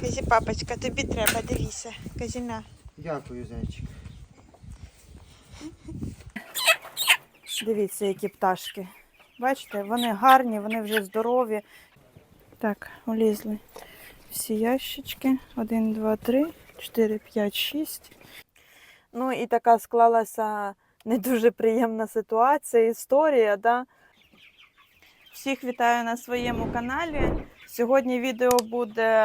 Кажи, папочка, тобі треба, дивися. Кажи на. Дякую, зайчик. Дивіться, які пташки. Бачите, вони гарні, вони вже здорові. Так, улізли всі ящички. Один, два, три, чотири, п'ять, шість. Ну і така склалася не дуже приємна ситуація, історія. Да? Всіх вітаю на своєму каналі. Сьогодні відео буде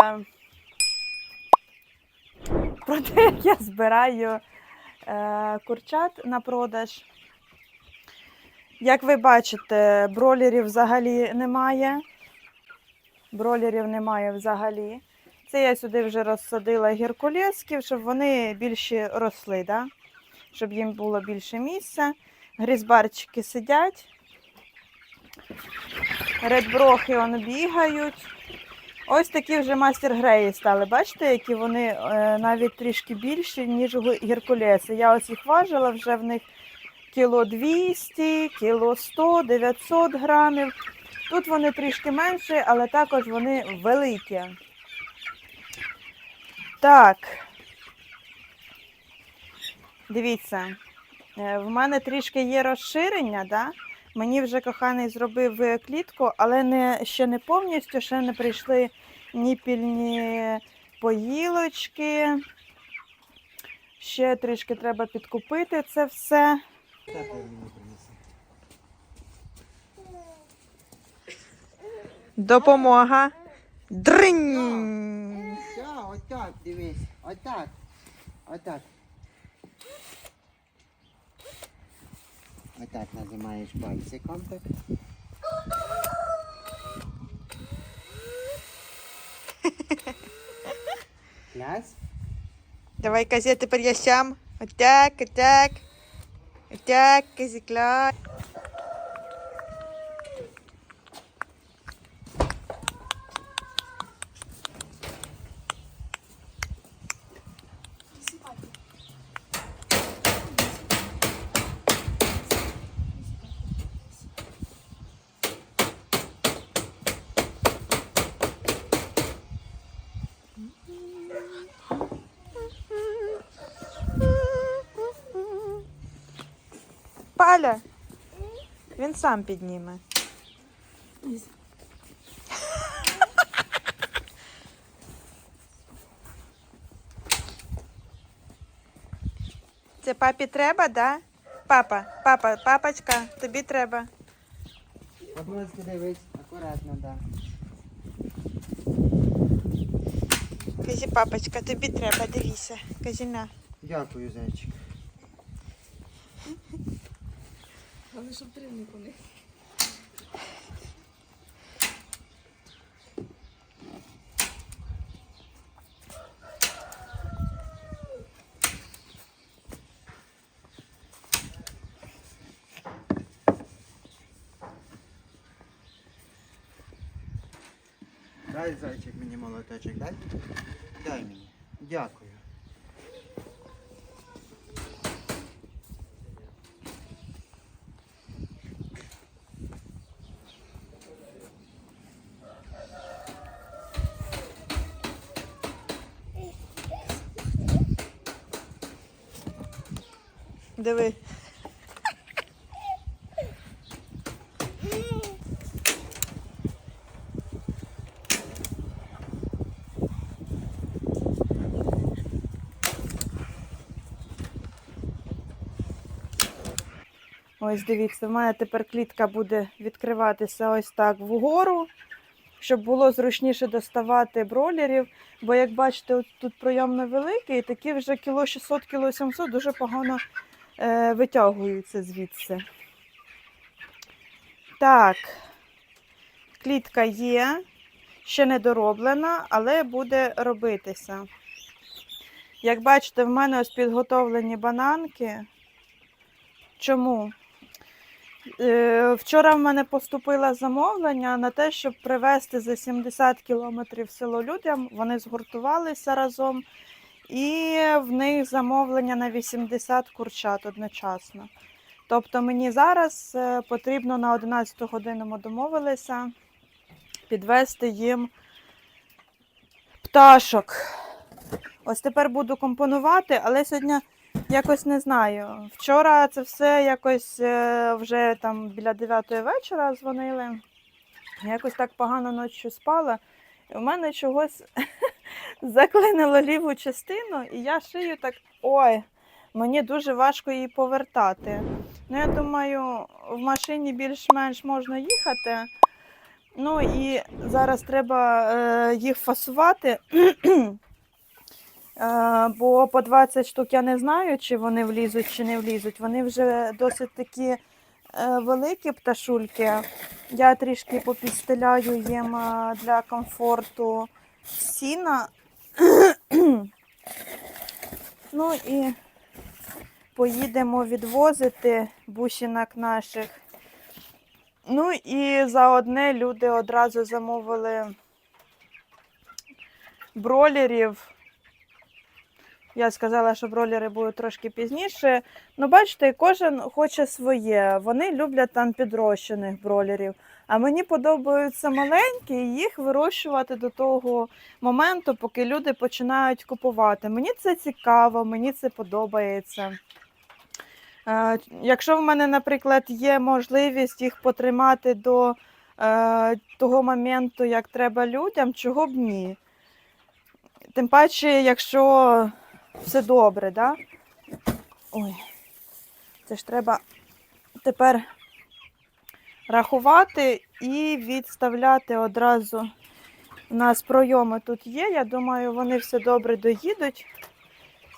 про те, як я збираю е, курчат на продаж. Як ви бачите, бролерів взагалі немає. Бролерів немає взагалі. Це я сюди вже розсадила геркулесків, щоб вони більше росли, да? щоб їм було більше місця. Грізбарчики сидять. Редброхи он бігають. Ось такі вже мастер греї стали. Бачите, які вони е, навіть трішки більші, ніж геркулеси. Я ось їх важила, вже в них кіло 200, кіло 100, 900 грамів. Тут вони трішки менші, але також вони великі. Так. Дивіться, е, в мене трішки є розширення, да? Мені вже коханий зробив е, клітку, але не, ще не повністю, ще не прийшли ніпільні поїлочки. Ще трішки треба підкупити це все. Допомога. Дринь! Все, отак, дивись. Отак. Отак. Отак нажимаєш пальчиком так. Раз. Давай, Казя, тепер я сам. Отак, отак. Отак, Казікля. Паля. Він сам підніме. Це папі треба, да? Папа, папа, папочка, тобі треба. Оброзки дивись, акуратно, да. Кажи, папочка, тобі треба, дивися. Кажи на. Дякую, зайчик. Але щоб тривник у них. Дай зайчик мені молоточок, дай. Дай мені. Дякую. Диви. Ось дивіться, в мене тепер клітка буде відкриватися ось так вгору, щоб було зручніше доставати бролерів. Бо, як бачите, тут пройом невеликий, такі вже кіло 600, кіло 700 дуже погано витягуються звідси. Так, клітка є, ще не дороблена, але буде робитися. Як бачите, в мене ось підготовлені бананки. Чому? Е, Вчора в мене поступило замовлення на те, щоб привезти за 70 кілометрів село людям. Вони згуртувалися разом, і в них замовлення на 80 курчат одночасно. Тобто мені зараз е, потрібно на 11 годину ми домовилися підвезти їм пташок. Ось тепер буду компонувати, але сьогодні якось не знаю. Вчора це все якось е, вже там біля 9 вечора дзвонили. Якось так погано ночі спала. І в мене чогось заклинило ліву частину, і я шию так. Ой, мені дуже важко її повертати. Ну, я думаю, в машині більш-менш можна їхати. Ну і зараз треба е, їх фасувати. Е, бо по 20 штук я не знаю, чи вони влізуть, чи не влізуть. Вони вже досить такі е, великі пташульки. Я трішки попідстеляю їм е, для комфорту сіна. Ну і поїдемо відвозити бусинок наших. Ну і за одне люди одразу замовили бролерів. Я сказала, що бролери будуть трошки пізніше. Ну, бачите, кожен хоче своє. Вони люблять там підрощених бролерів. А мені подобаються маленькі, і їх вирощувати до того моменту, поки люди починають купувати. Мені це цікаво, мені це подобається. Е, Якщо в мене, наприклад, є можливість їх потримати до е, того моменту, як треба людям, чого б ні. Тим паче, якщо все добре, да? Ой, це ж треба тепер рахувати і відставляти одразу. У нас пройоми тут є. Я думаю, вони все добре доїдуть.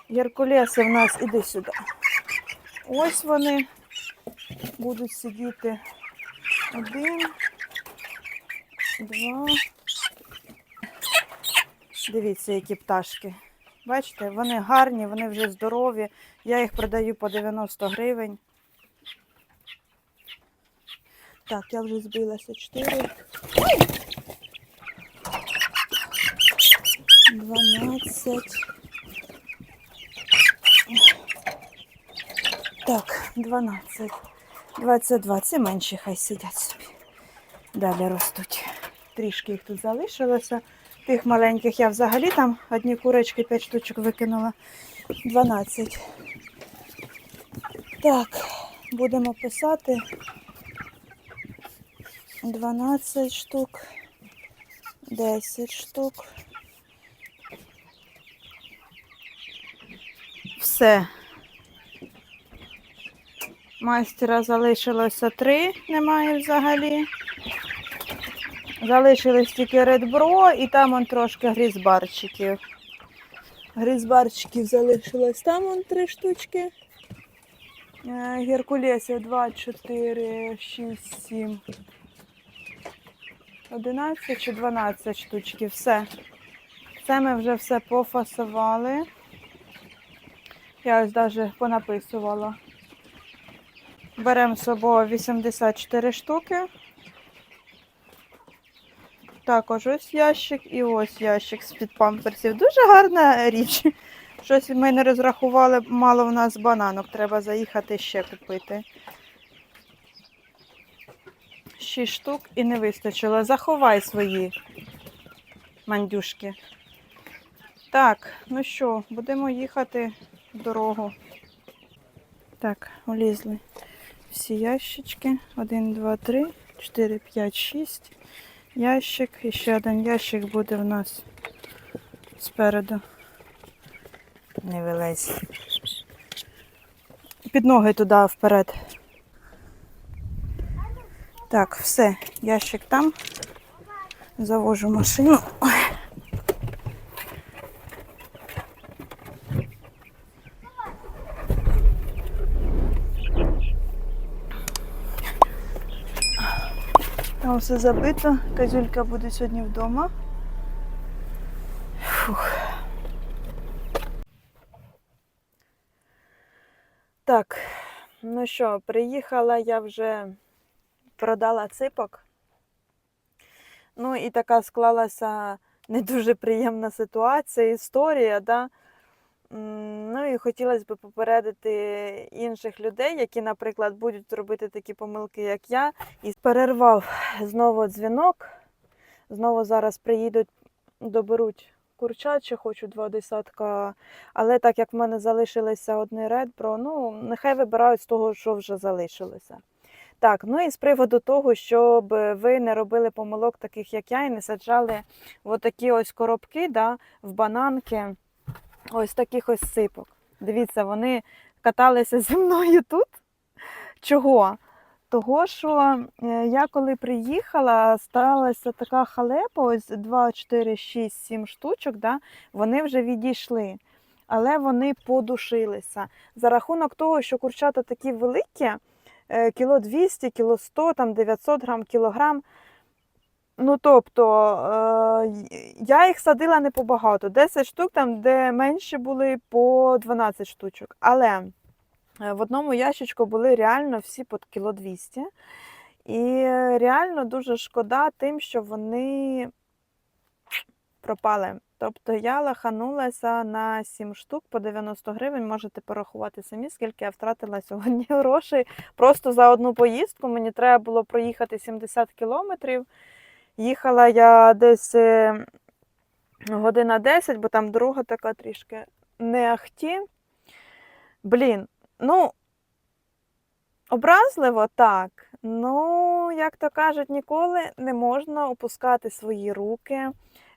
Геркулеси в нас іди сюди. Ось вони будуть сидіти. Один, два. Дивіться, які пташки. Бачите, вони гарні, вони вже здорові. Я їх продаю по 90 гривень. Так, я вже збилася 4. 12. Так, 12. 22. Це менші хай сидять собі. Далі ростуть. Трішки їх тут залишилося. Тих маленьких я взагалі там одні курочки 5 штучок викинула. 12. Так, будемо писати. 12 штук. 10 штук. Все. Майстера залишилося три, немає взагалі. Залишились тільки редбро і там он трошки грізбарчиків. Грізбарчиків залишилось там он три штучки. Е, Геркулесів 2, 4, 6, 7. 11 чи 12 штучків. Все. Це ми вже все пофасували. Я ось навіть понаписувала. Беремо з собою 84 штуки. Також ось ящик і ось ящик з-під памперсів. Дуже гарна річ. Щось ми не розрахували, мало в нас бананок, треба заїхати ще купити. Шість штук і не вистачило. Заховай свої мандюшки. Так, ну що, будемо їхати в дорогу. Так, влізли всі ящички. Один, два, три, чотири, п'ять, шість. Ящик. І ще один ящик буде в нас спереду. Не вилазь. Під ноги туди вперед. Так, все, ящик там. Завожу машину. Ой. Там все забито. Казюлька буде сьогодні вдома. Фух. Так, ну що, приїхала я вже продала ципок. Ну і така склалася не дуже приємна ситуація, історія, да? Ну і хотілося б попередити інших людей, які, наприклад, будуть робити такі помилки, як я. І перервав знову дзвінок. Знову зараз приїдуть, доберуть курчат, ще хочу два десятка. Але так як в мене залишилося одне редбро, ну нехай вибирають з того, що вже залишилося. Так, ну і з приводу того, щоб ви не робили помилок, таких як я, і не саджали в такі ось коробки да, в бананки, ось таких ось сипок. Дивіться, вони каталися зі мною тут. Чого? Того, що е, я коли приїхала, сталася така халепа, ось 2, 4, 6, 7 штучок, да, вони вже відійшли, але вони подушилися. За рахунок того, що курчата такі великі, е, кіло 200, кіло 100, там 900 грам, кілограм. Ну, тобто, е, я їх садила не побагато. 10 штук, там, де менші були по 12 штучок. Але е, в одному ящичку були реально всі по кіло 200. І е, реально дуже шкода тим, що вони пропали. Тобто я лаханулася на 7 штук по 90 гривень. Можете порахувати самі, скільки я втратила сьогодні грошей. Просто за одну поїздку мені треба було проїхати 70 кілометрів. Їхала я десь е, година 10, бо там дорога така трішки не ахті. Блін, ну, образливо так. Ну, як то кажуть, ніколи не можна опускати свої руки.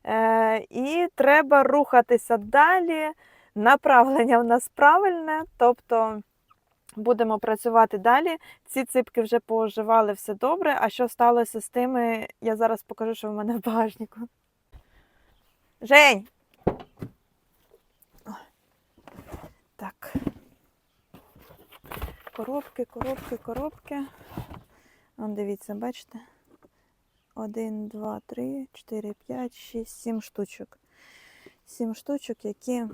Е, і треба рухатися далі. Направлення в нас правильне, тобто будемо працювати далі. Ці ципки вже поживали все добре. А що сталося з тими, я зараз покажу, що в мене в багажнику. Жень! Так. Коробки, коробки, коробки. Вон дивіться, бачите? Один, два, три, чотири, п'ять, шість, сім штучок. Сім штучок, які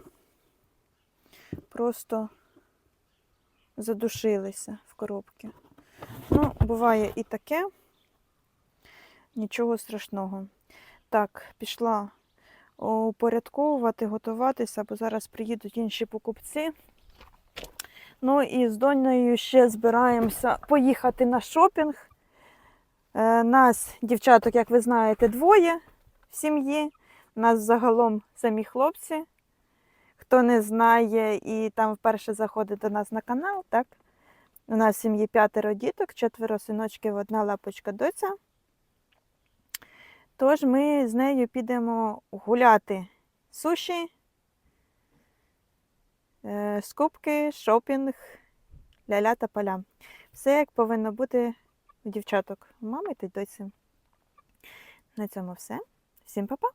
просто задушилися в коробки. Ну, буває і таке. Нічого страшного. Так, пішла упорядковувати, готуватися, бо зараз приїдуть інші покупці. Ну і з донею ще збираємося поїхати на шопінг. Е, Нас, дівчаток, як ви знаєте, двоє в сім'ї. Нас загалом самі хлопці. Хто не знає і там вперше заходить до нас на канал, так? У нас в сім'ї п'ятеро діток, четверо синочків, одна лапочка доця. Тож ми з нею підемо гуляти суші, е, скупки, шопінг, ля-ля та поля. Все як повинно бути дівчаток, мами та й доці. На цьому все. Всім па-па!